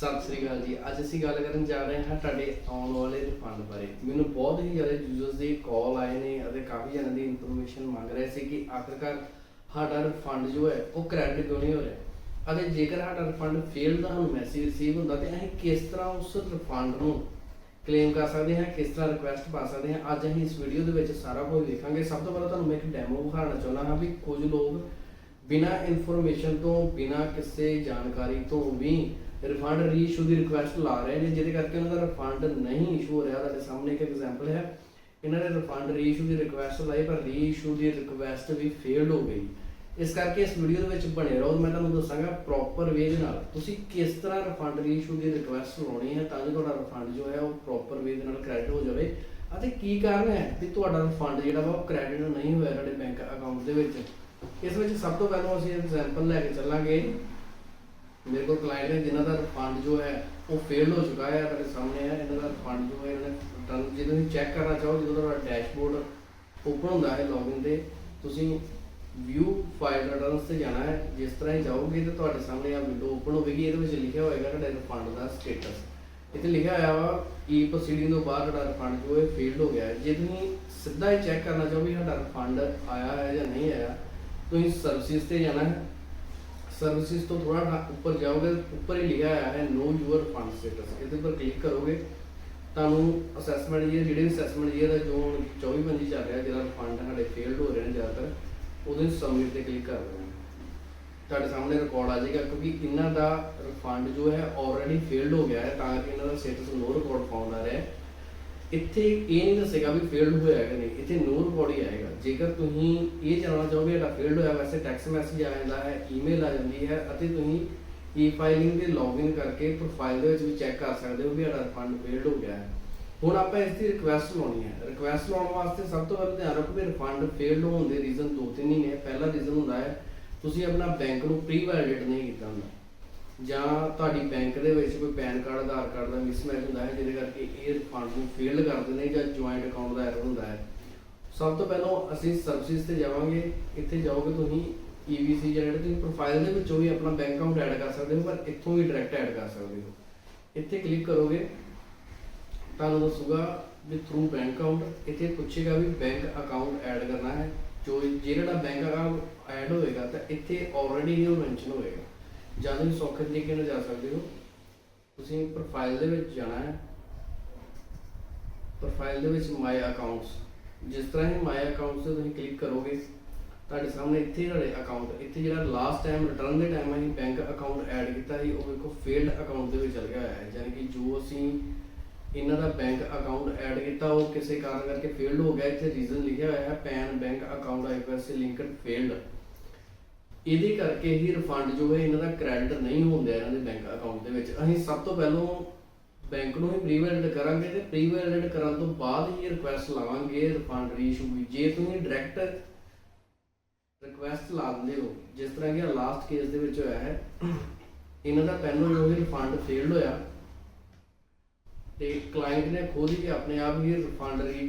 ਸਤਿ ਸ੍ਰੀ ਅਕਾਲ ਜੀ। ਅੱਜ ਅਸੀਂ ਗੱਲ ਕਰਨ ਜਾ ਰਹੇ ਹਾਂ ਤੁਹਾਡੇ ਆਉਣ ਵਾਲੇ ਰਿਫੰਡ ਬਾਰੇ। ਮੈਨੂੰ ਬਹੁਤ ਹੀ ਜ਼ਿਆਦਾ ਯੂਜ਼ਰਸ ਦੀ ਕਾਲ ਆਏ ਨੇ ਅਤੇ ਕਾਫੀ ਜਣਾਂ ਦੀ ਇਨਫੋਰਮੇਸ਼ਨ ਮੰਗ ਰਹੇ ਸੀ ਕਿ ਆਖਰਕਾਰ ਸਾਡਾ ਰਿਫੰਡ ਜੋ ਹੈ ਉਹ ਕ੍ਰੈਡਿਟ ਕਿਉਂ ਨਹੀਂ ਹੋ ਰਿਹਾ? ਅਤੇ ਜੇਕਰ ਸਾਡਾ ਰਿਫੰਡ ਫੇਲ ਦਾ ਸਾਨੂੰ ਮੈਸੇਜ ਰਿਸੀਵ ਹੁੰਦਾ ਤੇ ਅਸੀਂ ਕਿਸ ਤਰ੍ਹਾਂ ਉਸ ਰਿਫੰਡ ਨੂੰ ਕਲੇਮ ਕਰ ਸਕਦੇ ਹਾਂ, ਕਿਸ ਤਰ੍ਹਾਂ ਰਿਕੁਐਸਟ ਪਾ ਸਕਦੇ ਹਾਂ? ਅੱਜ ਅਸੀਂ ਇਸ ਵੀਡੀਓ ਦੇ ਵਿੱਚ ਸਾਰਾ ਕੁਝ ਦੇਖਾਂਗੇ। ਸਭ ਤੋਂ ਪਹਿਲਾਂ ਤੁਹਾਨੂੰ ਮੈਂ ਇੱਕ ਡੈਮੋ ਵਿਖਾਉਣਾ ਚਾਹੁੰਦਾ ਹਾਂ ਵੀ ਕੁਝ ਲੋਕ ਬਿਨਾਂ ਇਨਫੋਰਮੇਸ਼ਨ ਤੋਂ, ਬਿਨਾਂ ਕਿਸੇ ਜਾਣਕਾਰੀ ਤੋਂ ਵੀ ਰਿਫੰਡ ਰੀਇਸ਼ੂ ਦੀ ਰਿਕੁਐਸਟ ਲਾ ਰਹੇ ਨੇ, ਜਿਹਦੇ ਕਰਕੇ ਉਹਨਾਂ ਦਾ ਰਿਫੰਡ ਨਹੀਂ ਇਸ਼ੂ ਹੋ ਰਿਹਾ ਤੁਹਾਡੇ ਸਾਹਮਣੇ ਇੱਕ ਐਗਜ਼ਾਮਪਲ ਹੈ। ਇਹਨਾਂ ਨੇ ਰਿਫੰਡ ਰੀਇਸ਼ੂ ਦੀ ਰਿਕੁਐਸਟ ਲਾਈ, ਪਰ ਰੀਇਸ਼ੂ ਦੀ ਰਿਕੁਐਸਟ ਵੀ ਫੇਲਡ ਹੋ ਗਈ। ਇਸ ਕਰਕੇ ਇਸ ਵੀਡੀਓ ਦੇ ਵਿੱਚ ਬਣੇ ਰਹੋ, ਮੈਂ ਤੁਹਾਨੂੰ ਦੱਸਾਂਗਾ ਪ੍ਰੋਪਰ ਵੇ ਦੇ ਨਾਲ ਤੁਸੀਂ ਕਿਸ ਤਰ੍ਹਾਂ ਰਿਫੰਡ ਰੀਇਸ਼ੂ ਦੀ ਰਿਕੁਐਸਟ ਲਾਉਣੀ ਹੈ, ਤਾਂ ਜੋ ਤੁਹਾਡਾ ਰਿਫੰਡ ਜੋ ਹੈ ਉਹ ਪ੍ਰੋਪਰ ਵੇ ਦੇ ਨਾਲ ਕ੍ਰੈਡਿਟ ਹੋ ਜਾਵੇ। ਅਤੇ ਕੀ ਕਾਰਨ ਹੈ ਕਿ ਤੁਹਾਡਾ ਰਿਫੰਡ ਜਿਹੜਾ ਵਾ ਉਹ ਕ੍ਰੈਡਿਟ ਨਹੀਂ ਹੋਇਆ ਤੁਹਾਡੇ ਬੈਂਕ ਅਕਾਊਂਟ ਦੇ ਵਿੱਚ? ਇਸ ਵਿੱਚ ਸਭ ਤੋਂ ਪਹਿਲਾਂ ਅਸੀਂ ਐਗਜ਼ਾਮਪਲ ਲੈ ਕੇ ਚੱਲਾਂਗੇ। ਮੇਰੇ ਕੋਲ ਕਲਾਇੰਟ ਨੇ ਜਿਨ੍ਹਾਂ ਦਾ ਰਿਫੰਡ ਜੋ ਹੈ, ਉਹ ਫੇਲ ਹੋ ਚੁੱਕਾ ਹੈ, ਤੁਹਾਡੇ ਸਾਹਮਣੇ ਹੈ, ਇਹਨਾਂ ਦਾ ਰਿਫੰਡ ਜੋ ਹੈ, ਇਹਨਾਂ ਨੇ ਜੇ ਤੁਸੀਂ ਚੈੱਕ ਕਰਨਾ ਚਾਹੋ, ਜਦੋਂ ਤੁਹਾਡਾ ਡੈਸ਼ਬੋਰਡ ਓਪਨ ਹੁੰਦਾ ਹੈ ਲੌਗਇਨ ਤੇ, ਤੁਸੀਂ ਵਿਊ ਫਾਈਲ ਰਿਟਰਨਸ ਤੇ ਜਾਣਾ ਹੈ, ਜਿਸ ਤਰ੍ਹਾਂ ਹੀ ਜਾਓਗੇ ਤੇ ਤੁਹਾਡੇ ਸਾਹਮਣੇ ਆ ਵਿੰਡੋ ਓਪਨ ਹੋਵੇਗੀ, ਇਹਦੇ ਵਿੱਚ ਲਿਖਿਆ ਹੋਏਗਾ ਤੁਹਾਡੇ ਰਿਫੰਡ ਦਾ ਸਟੇਟਸ ਇੱਥੇ ਲਿਖਿਆ ਹੋਇਆ ਵਾ ਈ ਪ੍ਰੋਸੀਡਿੰਗ ਤੋਂ ਬਾਅਦ ਤੁਹਾਡਾ ਰਿਫੰਡ ਜੋ ਹੈ ਫੇਲਡ ਹੋ ਗਿਆ ਹੈ। ਜੇ ਤੁਸੀਂ ਸਿੱਧਾ ਹੀ ਚੈੱਕ ਕਰਨਾ ਚਾਹੋ ਵੀ ਸਾਡਾ ਰਿਫੰਡ ਆਇਆ ਹੈ ਜਾਂ ਨਹੀਂ ਆਇਆ, ਤੁਸੀਂ ਸਰਵਿਸਿਜ਼ ਤੇ ਜਾਣਾ ਹੈ। ਸਰਵਿਸਿਜ਼ ਤੋਂ ਥੋੜਾ ਉੱਪਰ ਜਾਓਗੇ, ਉੱਪਰ ਹੀ ਲਿਖਿਆ ਆਇਆ ਹੈ ਨੋ ਯੂਅਰ ਫੰਡ ਸਟੇਟਸ ਇਹਦੇ ਉੱਪਰ ਕਲਿੱਕ ਕਰੋਗੇ, ਤੁਹਾਨੂੰ ਅਸੈਸਮੈਂਟ ਈਅਰ ਜਿਹੜੇ ਅਸੈਸਮੈਂਟ ਈਅਰ ਦਾ ਜੋ ਹੁਣ 24 ਪੰਜੀ ਚੱਲ ਰਿਹਾ, ਜਿਹੜਾ ਫੰਡ ਸਾਡੇ ਫੇਲਡ ਹੋ ਰਹੇ ਨੇ ਜ਼ਿਆਦਾਤਰ, ਉਹਦੇ ਸਬਮਿਟ ਤੇ ਕਲਿੱਕ ਕਰ ਦੇਣਾ ਤੁਹਾਡੇ ਸਾਹਮਣੇ ਰਿਕਾਰਡ ਆ ਜਾਏਗਾ, ਕਿਉਂਕਿ ਇਹਨਾਂ ਦਾ ਰਿਫੰਡ ਜੋ ਹੈ ਆਲਰੇਡੀ ਫੇਲਡ ਹੋ ਗਿਆ ਹੈ, ਤਾਂ ਕਿ ਇਹਨਾਂ ਦਾ ਸਟੇਟਸ ਨੋ ਰਿਕਾਰਡ ਫਾਉਂਡ ਆ ਰਿਹਾ ਹੈ। ਇੱਥੇ ਇਹ ਨਹੀਂ ਦੱਸੇਗਾ ਵੀ ਫੇਲਡ ਹੋਇਆ ਹੈ ਕਿ ਨਹੀਂ, ਇੱਥੇ ਨੋ ਰਿਕਾਰਡ ਆਏਗਾ। ਜੇਕਰ ਤੁਸੀਂ ਇਹ ਜਾਣਨਾ ਚਾਹੋਗੇ ਇਹਦਾ ਫੇਲਡ ਹੋਇਆ, ਵੈਸੇ ਟੈਕਸਟ ਮੈਸੇਜ ਆ ਜਾਂਦਾ ਹੈ ਈਮੇਲ ਆ ਜਾਂਦੀ ਹੈ, ਅਤੇ ਤੁਸੀਂ ਈ ਫਾਈਲਿੰਗ ਤੇ ਲੌਗਇਨ ਕਰਕੇ ਪ੍ਰੋਫਾਈਲ ਦੇ ਵਿੱਚ ਵੀ ਚੈੱਕ ਕਰ ਸਕਦੇ ਹੋ ਵੀ ਸਾਡਾ ਫੰਡ ਫੇਲਡ ਹੋ ਗਿਆ ਹੈ। ਹੁਣ ਆਪਾਂ ਇਸ ਦੀ ਰਿਕੁਐਸਟ ਲਾਉਣੀ ਹੈ। ਰਿਕੁਐਸਟ ਲਾਉਣ ਵਾਸਤੇ ਸਭ ਤੋਂ ਪਹਿਲਾਂ ਧਿਆਨ ਰੱਖੋ ਵੀ ਰਿਫੰਡ ਫੇਲਡ ਹੋਣ ਦੇ ਰੀਜ਼ਨ ਦੋ ਤਿੰਨ ਹੀ ਨੇ। ਪਹਿਲਾ ਰੀਜ਼ਨ ਹੁੰਦਾ ਹੈ, ਤੁਸੀਂ ਆਪਣਾ ਬੈਂਕ ਨੂੰ ਪ੍ਰੀ ਵੈਲਿਡੇਟ ਨਹੀਂ ਕੀਤਾ ਹੁੰਦਾ। ਜਾਂ ਤੁਹਾਡੀ ਬੈਂਕ ਦੇ ਵਿੱਚ ਕੋਈ ਪੈਨ ਕਾਰਡ ਆਧਾਰ ਕਾਰਡ ਦਾ ਮਿਸਮੈਚ ਹੁੰਦਾ ਹੈ, ਜਿਹਦੇ ਕਰਕੇ ਇਹ ਫੰਡ ਨੂੰ ਫੇਲ ਕਰਦੇ ਨੇ ਜਾਂ ਜੁਆਇੰਟ ਅਕਾਊਂਟ ਦਾ ਐਰਰ ਹੁੰਦਾ ਹੈ। ਸਭ ਤੋਂ ਪਹਿਲਾਂ ਅਸੀਂ ਸਰਵਿਸ ਤੇ ਜਾਵਾਂਗੇ। ਇੱਥੇ ਜਾਓਗੇ ਤੁਸੀਂ EVC ਜਿਹੜਾ ਤੁਸੀਂ ਪ੍ਰੋਫਾਈਲ ਦੇ ਵਿੱਚੋਂ ਵੀ ਆਪਣਾ ਬੈਂਕ ਅਕਾਊਂਟ ਐਡ ਕਰ ਸਕਦੇ ਹੋ, ਪਰ ਇੱਥੋਂ ਵੀ ਡਾਇਰੈਕਟ ਐਡ ਕਰ ਸਕਦੇ ਹੋ। ਇੱਥੇ ਕਲਿੱਕ ਕਰੋਗੇ, ਤੁਹਾਨੂੰ ਦੱਸੂਗਾ ਵੀ ਥਰੂ ਬੈਂਕ ਅਕਾਊਂਟ ਇੱਥੇ ਪੁੱਛੇਗਾ ਵੀ ਬੈਂਕ ਅਕਾਊਂਟ ਐਡ ਕਰਨਾ ਹੈ। ਜੋ ਜਿਹੜਾ ਬੈਂਕ ਅਕਾਊਂਟ ਐਡ ਹੋਏਗਾ ਤਾਂ ਇੱਥੇ ਆਲਰੇਡੀ ਉਹ ਮੈਂਸ਼ਨ ਹੋਏਗਾ। ਜਾਂ ਤੁਸੀਂ ਸੌਖੇ ਤਰੀਕੇ ਨਾਲ ਜਾ ਸਕਦੇ ਹੋ? ਤੁਸੀਂ ਪ੍ਰੋਫਾਈਲ ਦੇ ਵਿੱਚ ਜਾਣਾ ਹੈ। ਪ੍ਰੋਫਾਈਲ ਦੇ ਵਿੱਚ ਮਾਈ ਅਕਾਊਂਟਸ ਜਿਸ ਤਰ੍ਹਾਂ ਹੀ ਮਾਈ ਅਕਾਊਂਟਸ ਤੇ ਤੁਸੀਂ ਕਲਿੱਕ ਕਰੋਗੇ, ਤੁਹਾਡੇ ਸਾਹਮਣੇ ਇੱਥੇ ਤੁਹਾਡੇ ਅਕਾਊਂਟ ਇੱਥੇ ਜਿਹੜਾ ਲਾਸਟ ਟਾਈਮ ਰਿਟਰਨ ਦੇ ਟਾਈਮ ਅਸੀਂ ਬੈਂਕ ਅਕਾਊਂਟ ਐਡ ਕੀਤਾ ਸੀ, ਉਹ ਵੇਖੋ ਫੇਲਡ ਅਕਾਊਂਟ ਦੇ ਵਿੱਚ ਚਲ ਗਿਆ ਹੈ। ਯਾਨੀ ਕਿ ਜੋ ਅਸੀਂ ਇਹਨਾਂ ਦਾ ਬੈਂਕ ਅਕਾਊਂਟ ਐਡ ਕੀਤਾ, ਉਹ ਕਿਸੇ ਕਾਰਨ ਕਰਕੇ ਫੇਲਡ ਹੋ ਗਿਆ। ਇੱਥੇ ਰੀਜ਼ਨ ਲਿਖਿਆ ਹੋਇਆ ਹੈ PAN bank account IPS linked failed ਇਹਦੇ ਕਰਕੇ ਹੀ ਰਿਫੰਡ ਜੋ ਹੈ ਇਹਨਾਂ ਦਾ ਕ੍ਰੈਡਿਟ ਨਹੀਂ ਹੁੰਦਾ ਇਹਨਾਂ ਦੇ ਬੈਂਕ ਅਕਾਊਂਟ ਦੇ ਵਿੱਚ। ਅਸੀਂ ਸਭ ਤੋਂ ਪਹਿਲਾਂ ਬੈਂਕ ਨੂੰ ਹੀ ਪ੍ਰੀਵੈਲਿਡ ਕਰਾਂਗੇ ਤੇ ਪ੍ਰੀਵੈਲਿਡ ਕਰਨ ਤੋਂ ਬਾਅਦ ਹੀ ਰਿਕੁਐਸਟ ਲਾਵਾਂਗੇ ਰਿਫੰਡ ਰੀਇਸ਼ੂ ਦੀ। ਜੇ ਤੁਸੀਂ ਡਾਇਰੈਕਟ ਰਿਕੁਐਸਟ ਲਾ ਦਿੰਦੇ ਹੋ, ਜਿਸ ਤਰ੍ਹਾਂ ਕਿ ਲਾਸਟ ਕੇਸ ਦੇ ਵਿੱਚ ਹੋਇਆ ਹੈ, ਇਹਨਾਂ ਦਾ ਪਹਿਲੋਂ ਜੋ ਵੀ ਰਿਫੰਡ ਫੇਲਡ ਹੋਇਆ ਤੇ ਕਲਾਇੰਟ ਨੇ ਖੁਦ ਹੀ ਆਪਣੇ ਆਪ ਹੀ ਰਿਫੰਡ ਰੀ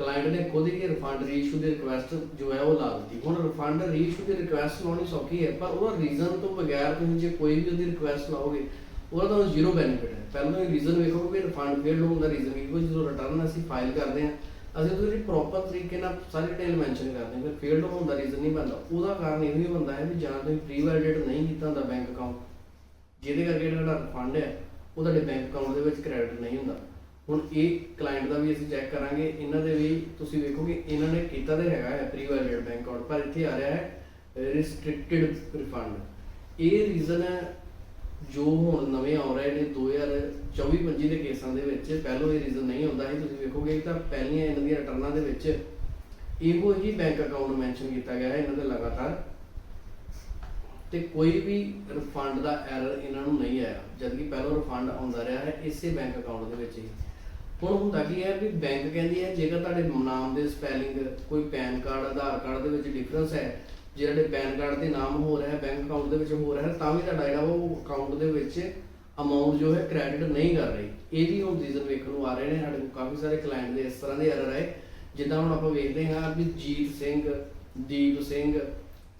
ਕਲਾਇੰਟ ਨੇ ਖੁਦ ਹੀ ਰਿਫੰਡ ਰੀਇਸ਼ੂ ਦੀ ਰਿਕੁਐਸਟ ਜੋ ਹੈ ਉਹ ਲਾ ਦਿੱਤੀ। ਹੁਣ ਰਿਫੰਡ ਰੀਇਸ਼ੂ ਦੀ ਰਿਕੁਐਸਟ ਲਾਉਣੀ ਸੌਖੀ ਹੈ, ਪਰ ਉਹਦਾ ਰੀਜ਼ਨ ਤੋਂ ਬਗੈਰ ਤੁਸੀਂ ਜੇ ਕੋਈ ਵੀ ਉਹਦੀ ਰਿਕੁਐਸਟ ਲਾਓਗੇ, ਉਹਦਾ ਤੁਹਾਨੂੰ ਜ਼ੀਰੋ ਬੈਨੀਫਿਟ ਹੈ। ਪਹਿਲਾਂ ਰੀਜ਼ਨ ਵੇਖੋ ਕਿ ਰਿਫੰਡ ਫੇਲਡ ਹੋਣ ਦਾ ਰੀਜ਼ਨ ਕੀ, ਕੋਈ ਜਦੋਂ ਰਿਟਰਨ ਅਸੀਂ ਫਾਈਲ ਕਰਦੇ ਹਾਂ, ਅਸੀਂ ਉਹਦੀ ਪ੍ਰੋਪਰ ਤਰੀਕੇ ਨਾਲ ਸਾਰੀ ਡਿਟੇਲ ਮੈਂਸ਼ਨ ਕਰਦੇ ਹਾਂ, ਫਿਰ ਫੇਲਡ ਹੋਣ ਦਾ ਰੀਜ਼ਨ ਨਹੀਂ ਬਣਦਾ। ਉਹਦਾ ਕਾਰਨ ਇਹ ਵੀ ਬਣਦਾ ਹੈ ਵੀ ਜਾਂ ਤੁਸੀਂ ਪ੍ਰੀ ਵੈਲਿਡੇਟ ਨਹੀਂ ਕੀਤਾ ਹੁੰਦਾ ਬੈਂਕ ਅਕਾਊਂਟ ਜਿਹਦੇ ਕਰਕੇ ਜਿਹੜਾ ਰਿਫੰਡ ਹੈ, ਉਹ ਤੁਹਾਡੇ ਬੈਂਕ ਅਕਾਊਂਟ ਦੇ ਵਿੱਚ ਕ੍ਰੈਡਿਟ ਨਹੀਂ ਹੁੰਦਾ। ਹੁਣ ਇਹ ਕਲਾਇੰਟ ਦਾ ਵੀ ਅਸੀਂ ਚੈੱਕ ਕਰਾਂਗੇ, ਇਹਨਾਂ ਦੇ ਵੀ ਤੁਸੀਂ ਵੇਖੋਗੇ, ਇਹਨਾਂ ਨੇ ਕੀਤਾ ਤੇ ਹੈਗਾ ਹੈ ਪ੍ਰੀ ਬੈਂਕ ਅਕਾਊਂਟ ਪਰ ਇੱਥੇ ਆ ਰਿਹਾ ਹੈ ਰਿਸਟ੍ਰਿਕਟਡ ਰਿਫੰਡ ਇਹ ਰੀਜ਼ਨ ਹੈ ਜੋ ਹੁਣ ਨਵੇਂ ਆ ਰਹੇ ਨੇ 2024-25 ਦੇ ਕੇਸਾਂ ਦੇ ਵਿੱਚ, ਪਹਿਲਾਂ ਇਹ ਰੀਜ਼ਨ ਨਹੀਂ ਹੁੰਦਾ ਸੀ, ਤੁਸੀਂ ਵੇਖੋਗੇ ਤਾਂ ਪਹਿਲੀਆਂ ਇਹਨਾਂ ਦੀਆਂ ਰਿਟਰਨਾਂ ਦੇ ਵਿੱਚ ਇਹੋ ਹੀ ਬੈਂਕ ਅਕਾਊਂਟ ਮੈਂਸ਼ਨ ਕੀਤਾ ਗਿਆ ਹੈ, ਇਹਨਾਂ ਦੇ ਲਗਾਤਾਰ। ਤੇ ਕੋਈ ਵੀ ਰਿਫੰਡ ਦਾ ਐਰਰ ਇਹਨਾਂ ਨੂੰ ਨਹੀਂ ਆਇਆ ਜਦ ਕਿ ਰਿਫੰਡ ਆਉਂਦਾ ਰਿਹਾ ਹੈ ਇਸੇ ਬੈਂਕ ਅਕਾਊਂਟ ਦੇ ਵਿੱਚ ਹੀ। ਹੁਣ ਹੁੰਦਾ ਕੀ ਹੈ ਵੀ ਬੈਂਕ ਕਹਿੰਦੀ ਹੈ, ਜੇਕਰ ਤੁਹਾਡੇ ਨਾਮ ਦੇ ਸਪੈਲਿੰਗ ਕੋਈ ਪੈਨ ਕਾਰਡ ਆਧਾਰ ਕਾਰਡ ਦੇ ਵਿੱਚ ਡਿਫਰੈਂਸ ਹੈ ਜਿਹੜੇ ਪੈਨ ਕਾਰਡ ਦੇ ਨਾਮ ਹੋ ਰਿਹਾ ਹੈ ਬੈਂਕ ਅਕਾਊਂਟ ਦੇ ਵਿੱਚ ਹੋ ਰਿਹਾ ਹੈ, ਤਾਂ ਵੀ ਤੁਹਾਡਾ ਜਿਹੜਾ ਉਹ ਅਕਾਊਂਟ ਦੇ ਵਿੱਚ ਅਮਾਉਂਟ ਜੋ ਹੈ ਕ੍ਰੈਡਿਟ ਨਹੀਂ ਕਰ ਰਹੀ। ਇਹ ਹੁਣ ਰੀਜ਼ਨ ਵੇਖਣ ਨੂੰ ਆ ਰਹੇ ਨੇ, ਸਾਡੇ ਕੋਲ ਕਾਫੀ ਸਾਰੇ ਕਲਾਇੰਟ ਦੇ ਇਸ ਤਰ੍ਹਾਂ ਦੇ ਐਰਰ ਆਏ। ਜਿੱਦਾਂ ਹੁਣ ਆਪਾਂ ਵੇਖਦੇ ਹਾਂ ਵੀ ਜੀਤ ਸਿੰਘ, ਦੀਪ ਸਿੰਘ,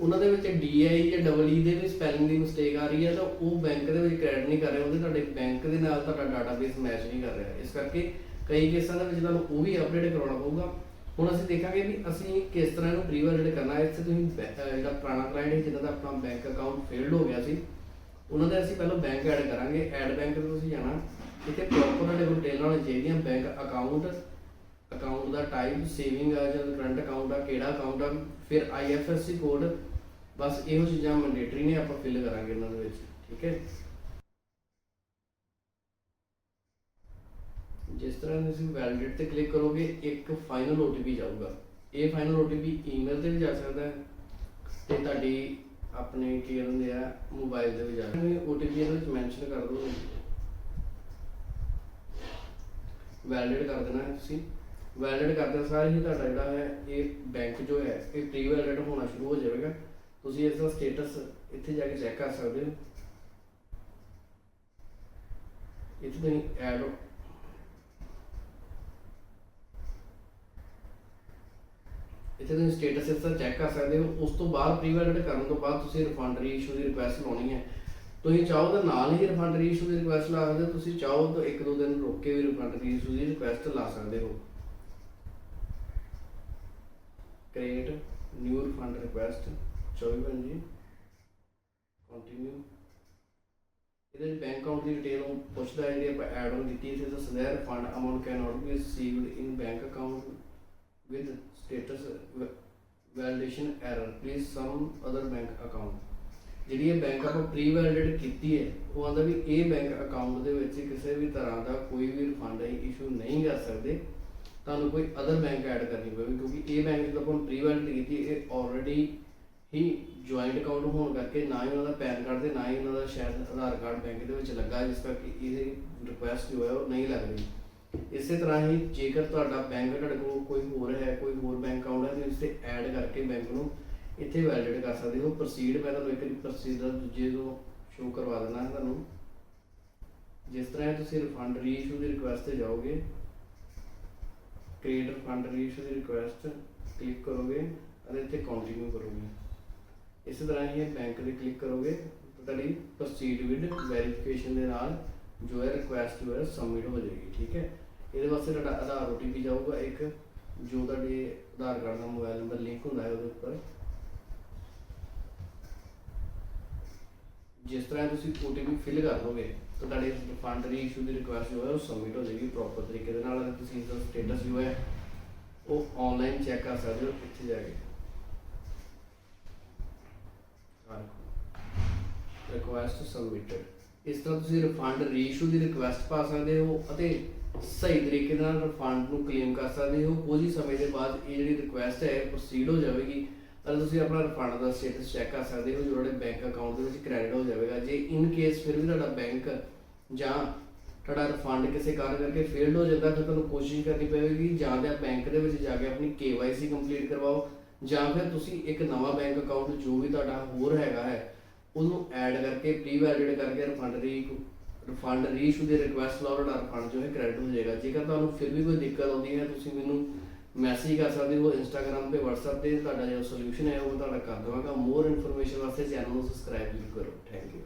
ਉਹਨਾਂ ਦੇ ਵਿੱਚ ਡੀਆਈ ਜਾਂ ਡਬਲ ਈ e ਦੇ ਵੀ ਸਪੈਲਿੰਗ ਦੀ ਮਿਸਟੇਕ ਆ ਰਹੀ ਹੈ, ਤਾਂ ਉਹ ਬੈਂਕ ਦੇ ਵਿੱਚ ਕ੍ਰੈਡਿਟ ਨਹੀਂ ਕਰ ਰਹੇ, ਉਹਦੇ ਤੁਹਾਡੇ ਬੈਂਕ ਦੇ ਨਾਲ ਤੁਹਾਡਾ ਡਾਟਾਬੇਸ ਮੈਚ ਨਹੀਂ ਕਰ ਰਿਹਾ। ਇਸ ਕਰਕੇ ਕਈ ਕੇਸਾਂ ਦੇ ਵਿੱਚ ਤੁਹਾਨੂੰ ਉਹ ਵੀ ਅਪਡੇਟ ਕਰਾਉਣਾ ਪਊਗਾ। ਹੁਣ ਅਸੀਂ ਦੇਖਾਂਗੇ ਵੀ ਅਸੀਂ ਕਿਸ ਤਰ੍ਹਾਂ ਇਹਨੂੰ ਪ੍ਰੀਵੈਲਿਡ ਕਰਨਾ ਹੈ। ਇੱਥੇ ਤੁਸੀਂ ਜਿਹੜਾ ਪੁਰਾਣਾ ਕਲਾਇੰਟ ਹੈ ਜਿਹਦਾ ਦਾ ਆਪਣਾ ਬੈਂਕ ਅਕਾਊਂਟ ਫੇਲਡ ਹੋ ਗਿਆ ਸੀ, ਉਹਨਾਂ ਦੇ ਅਸੀਂ ਪਹਿਲਾਂ ਬੈਂਕ ਐਡ ਕਰਾਂਗੇ। ਐਡ ਬੈਂਕ ਤੇ ਤੁਸੀਂ ਜਾਣਾ, ਇੱਥੇ ਪ੍ਰੋਪਰ ਤੁਹਾਡੇ ਡਿਟੇਲਾਂ ਹੋਣੀ ਚਾਹੀਦੀਆਂ ਬੈਂਕ ਅਕਾਊਂਟ ਅਕਾਊਂਟ ਦਾ ਟਾਈਪ ਸੇਵਿੰਗ ਆ, ਜਾਂ ਕਰੰਟ ਅਕਾਊਂਟ ਆ, ਕਿਹੜਾ ਅਕਾਊਂਟ ਆ, ਫਿਰ ਆਈਐਫਐਸਸੀ ਕੋਡ ਬਸ ਇਹੋ ਚੀਜ਼ਾਂ ਮੈਂਡੇਟਰੀ ਨੇ, ਆਪਾਂ ਫਿਲ ਕਰਾਂਗੇ ਇਹਨਾਂ ਦੇ ਵਿੱਚ, ਠੀਕ ਹੈ। ਜਿਸ ਤਰ੍ਹਾਂ ਤੁਸੀਂ ਵੈਲਿਡੇਟ ਤੇ ਕਲਿੱਕ ਕਰੋਗੇ, ਇੱਕ ਫਾਈਨਲ OTP ਜਾਊਗਾ। ਇਹ ਫਾਈਨਲ OTP ਈਮੇਲ ਤੇ ਵੀ ਜਾ ਸਕਦਾ ਹੈ ਤੇ ਤੁਹਾਡੀ ਆਪਣੇ ਕੀ ਕਹਿੰਦੇ ਆ ਮੋਬਾਈਲ ਤੇ ਵੀ ਜਾ ਸਕਦਾ OTP ਇਹਦੇ ਵਿੱਚ ਮੈਂਸ਼ਨ ਕਰ ਦਿਓ ਵੈਲਿਡੇਟ ਕਰ ਦੇਣਾ ਹੈ ਤੁਸੀਂ। ਵੈਲਿਡੇਟ ਕਰਦੇ ਸਾਰ ਹੀ ਤੁਹਾਡਾ ਜਿਹੜਾ ਹੈ, ਇਹ ਬੈਂਕ ਜੋ ਹੈ, ਇਹ ਪ੍ਰੀ ਵੈਲਿਡੇਟ ਹੋਣਾ ਸ਼ੁਰੂ ਹੋ ਜਾਵੇਗਾ। ਤੁਸੀਂ ਇਸ ਦਾ ਸਟੇਟਸ ਇੱਥੇ ਜਾ ਕੇ ਚੈੱਕ ਕਰ ਸਕਦੇ ਹੋ। ਇੱਥੇ ਤੁਸੀਂ ਐਡ ਇੱਥੇ ਤੁਸੀਂ ਸਟੇਟਸ ਇਸ ਦਾ ਚੈੱਕ ਕਰ ਸਕਦੇ ਹੋ। ਉਸ ਤੋਂ ਬਾਅਦ ਪ੍ਰੀ ਵੈਲਿਡੇਟ ਕਰਨ ਤੋਂ ਬਾਅਦ ਤੁਸੀਂ ਰਿਫੰਡ ਰੀਇਸ਼ੂ ਦੀ ਰਿਕੁਐਸਟ ਲਾਉਣੀ ਹੈ। ਤੁਸੀਂ ਚਾਹੋ ਤਾਂ ਨਾਲ ਹੀ ਰਿਫੰਡ ਰੀਇਸ਼ੂ ਦੀ ਰਿਕੁਐਸਟ ਲਾ ਸਕਦੇ ਹੋ, ਤੁਸੀਂ ਚਾਹੋ ਤਾਂ ਇੱਕ ਦੋ ਦਿਨ ਰੁਕ ਕੇ ਵੀ ਰਿਫੰਡ ਰੀਇਸ਼ੂ ਦੀ ਰਿਕੁਐਸਟ ਲਾ ਸਕਦੇ ਹੋ। ਕ੍ਰੀਏਟ ਨਿਊ ਰਿਫੰਡ ਰਿਕੁਐਸਟ 24 ਪੰਜੀ। ਕੰਟੀਨਿਊ ਇਹਦੇ ਬੈਂਕ ਅਕਾਊਂਟ ਦੀ ਡਿਟੇਲ ਪੁੱਛਦਾ ਜਿਹੜੀ ਆਪਾਂ ਐਡ ਆਨ ਕੀਤੀ ਸੀ ਤਾਂ ਸਦਰ fund amount can not be received in bank account with status, validation error, please some other bank account. ਜਿਹੜੀ ਇਹ ਬੈਂਕ ਆਪਾਂ ਪ੍ਰੀ ਵੈਲਿਡੇਟ ਕੀਤੀ ਹੈ, ਉਹ ਆਂਦਾ ਵੀ ਇਹ ਬੈਂਕ ਅਕਾਊਂਟ ਦੇ ਵਿੱਚ ਕਿਸੇ ਵੀ ਤਰ੍ਹਾਂ ਦਾ ਕੋਈ ਵੀ ਰਿਫੰਡ ਇਸ਼ੂ ਨਹੀਂ ਕਰ ਸਕਦੇ। ਤੁਹਾਨੂੰ ਕੋਈ ਅਦਰ ਬੈਂਕ ਐਡ ਕਰਨੀ ਪਵੇਗੀ ਕਿਉਂਕਿ ਇਹ ਬੈਂਕ ਜਦੋਂ ਆਪਾਂ ਪ੍ਰੀ ਵੈਲਿਡੇਟ ਕੀਤੀ, ਇਹ ਆਲਰੇਡੀ ਹੀ ਜੁਆਇੰਟ ਅਕਾਊਂਟ ਹੋਣ ਕਰਕੇ ਨਾ ਹੀ ਉਹਨਾਂ ਦਾ ਪੈਨ ਕਾਰਡ ਤੇ ਨਾ ਹੀ ਉਹਨਾਂ ਦਾ ਸ਼ਾਇਦ ਆਧਾਰ ਕਾਰਡ ਬੈਂਕ ਦੇ ਵਿੱਚ ਲੱਗਾ, ਜਿਸ ਕਰਕੇ ਇਹ ਰਿਕੁਐਸਟ ਜੋ ਹੈ ਉਹ ਨਹੀਂ ਲੱਗ ਰਹੀ। ਇਸੇ ਤਰ੍ਹਾਂ ਹੀ ਜੇਕਰ ਤੁਹਾਡਾ ਬੈਂਕ ਤੁਹਾਡੇ ਕੋਲ ਕੋਈ ਅਕਾਊਂਟ ਹੈ ਤੁਸੀਂ ਇਸੇ ਐਡ ਕਰਕੇ ਬੈਂਕ ਨੂੰ ਇੱਥੇ ਵੈਲਿਡੇਟ ਕਰ ਸਕਦੇ ਹੋ। ਪ੍ਰੋਸੀਡ ਮੈਂ ਤੁਹਾਨੂੰ ਇੱਕ ਪ੍ਰੋਸੀਜਰ ਦੂਜੇ ਤੋਂ ਸ਼ੋ ਕਰਵਾ ਦੇਣਾ ਹੈ ਤੁਹਾਨੂੰ। ਜਿਸ ਤਰ੍ਹਾਂ ਤੁਸੀਂ ਰਿਫੰਡ ਰੀਇਸ਼ੂ ਦੀ ਰਿਕੁਐਸਟ ਤੇ ਜਾਓਗੇ ਕ੍ਰੀਏਟ ਰਿਫੰਡ ਰੀਇਸ਼ੂ ਦੀ ਰਿਕੁਐਸਟ ਕਲਿੱਕ ਕਰੋਗੇ ਅਤੇ ਇੱਥੇ ਕੰਟੀਨਿਊ ਕਰੋਗੇ। ਇਸੇ ਤਰ੍ਹਾਂ ਹੀ ਬੈਂਕ ਤੇ ਕਲਿੱਕ ਕਰੋਗੇ, ਤਾਂ ਤੁਹਾਡੀ ਪ੍ਰੋਸੀਡ ਵਿਦ ਵੈਰੀਫਿਕੇਸ਼ਨ ਦੇ ਨਾਲ ਜੋ ਹੈ ਰਿਕੁਐਸਟ ਜੋ ਹੈ ਸਬਮਿਟ ਹੋ ਜਾਏਗੀ, ਠੀਕ ਹੈ। ਇਹਦੇ ਵਾਸਤੇ ਤੁਹਾਡਾ ਆਧਾਰ OTP ਜਾਊਗਾ ਇੱਕ, ਜੋ ਤੁਹਾਡੇ ਆਧਾਰ ਕਾਰਡ ਦਾ ਮੋਬਾਈਲ ਨੰਬਰ ਲਿੰਕ ਹੁੰਦਾ ਹੈ ਉਹਦੇ ਉੱਪਰ। ਜਿਸ ਤਰ੍ਹਾਂ ਤੁਸੀਂ OTP ਫਿਲ ਕਰ ਲਓਗੇ ਤਾਂ ਤੁਹਾਡੇ ਫੰਡ ਰੀਇਸ਼ੂ ਦੀ ਰਿਕੁਐਸਟ ਜੋ ਹੈ, ਉਹ ਸਬਮਿਟ ਹੋ ਜਾਏਗੀ ਪ੍ਰੋਪਰ ਤਰੀਕੇ ਦੇ ਨਾਲ। ਅਤੇ ਤੁਸੀਂ ਇਸਦਾ ਸਟੇਟਸ ਜੋ ਹੈ, ਉਹ ਆਨਲਾਈਨ ਚੈੱਕ ਕਰ ਸਕਦੇ ਹੋ, ਇੱਥੇ ਜਾ ਕੇ। ਰਿਕੁਐਸਟ ਸਬਮਿਟਡ ਇਸ ਤਰ੍ਹਾਂ ਤੁਸੀਂ ਰਿਫੰਡ ਰੀਇਸ਼ੂ ਦੀ ਰਿਕੁਐਸਟ ਪਾ ਸਕਦੇ ਹੋ ਅਤੇ ਸਹੀ ਤਰੀਕੇ ਨਾਲ ਰਿਫੰਡ ਨੂੰ ਕਲੇਮ ਕਰ ਸਕਦੇ ਹੋ। ਕੁਝ ਹੀ ਸਮੇਂ ਦੇ ਬਾਅਦ ਇਹ ਜਿਹੜੀ ਰਿਕੁਐਸਟ ਹੈ ਪ੍ਰੋਸੀਡ ਹੋ ਜਾਵੇਗੀ। ਅਤੇ ਤੁਸੀਂ ਆਪਣਾ ਰਿਫੰਡ ਦਾ ਸਟੇਟਸ ਚੈੱਕ ਕਰ ਸਕਦੇ ਹੋ, ਜੋ ਤੁਹਾਡੇ ਬੈਂਕ ਅਕਾਊਂਟ ਦੇ ਵਿੱਚ ਕ੍ਰੈਡਿਟ ਹੋ ਜਾਵੇਗਾ। ਜੇ ਇਨ ਕੇਸ ਫਿਰ ਵੀ ਤੁਹਾਡਾ ਬੈਂਕ ਜਾਂ ਤੁਹਾਡਾ ਰਿਫੰਡ ਕਿਸੇ ਕਾਰਨ ਕਰਕੇ ਫੇਲਡ ਹੋ ਜਾਂਦਾ ਫਿਰ ਤੁਹਾਨੂੰ ਕੋਸ਼ਿਸ਼ ਕਰਨੀ ਪਵੇਗੀ, ਜਾਂ ਤਾਂ ਬੈਂਕ ਦੇ ਵਿੱਚ ਜਾ ਕੇ ਆਪਣੀ KYC ਕੰਪਲੀਟ ਕਰਵਾਓ, ਜਾਂ ਫਿਰ ਤੁਸੀਂ ਇੱਕ ਨਵਾਂ ਬੈਂਕ ਅਕਾਊਂਟ ਜੋ ਵੀ ਤੁਹਾਡਾ ਹੋਰ ਹੈਗਾ ਹੈ, ਉਹਨੂੰ ਐਡ ਕਰਕੇ ਪ੍ਰੀ ਵੈਲਿਡ ਕਰਕੇ ਰਿਫੰਡ ਦੀ ਰਿਫੰਡ ਰੀਇਸ਼ੂ ਦੀ ਰਿਕੁਐਸਟ ਲਾਓ ਤੁਹਾਡਾ ਰਿਫੰਡ ਜੋ ਹੈ ਕ੍ਰੈਡਿਟ ਹੋ ਜਾਏਗਾ ਜੇਕਰ ਤੁਹਾਨੂੰ ਫਿਰ ਵੀ ਕੋਈ ਦਿੱਕਤ ਆਉਂਦੀ ਹੈ, ਤੁਸੀਂ ਮੈਨੂੰ ਮੈਸੇਜ ਕਰ ਸਕਦੇ ਹੋ ਇੰਸਟਾਗ੍ਰam ਤੇ, WhatsApp ਤੇ, ਤੁਹਾਡਾ ਜਿਹੜਾ ਸੋਲੂਸ਼ਨ ਹੈ ਉਹ ਤੁਹਾਡਾ ਕਰ ਦੇਵਾਂਗਾ। ਮੋਰ ਇਨਫੋਰਮੇਸ਼ਨ ਵਾਸਤੇ ਚੈਨਲ ਨੂੰ ਸਬਸਕ੍ਰਾਈਬ ਜ਼ਰੂਰ ਕਰੋ। Thank you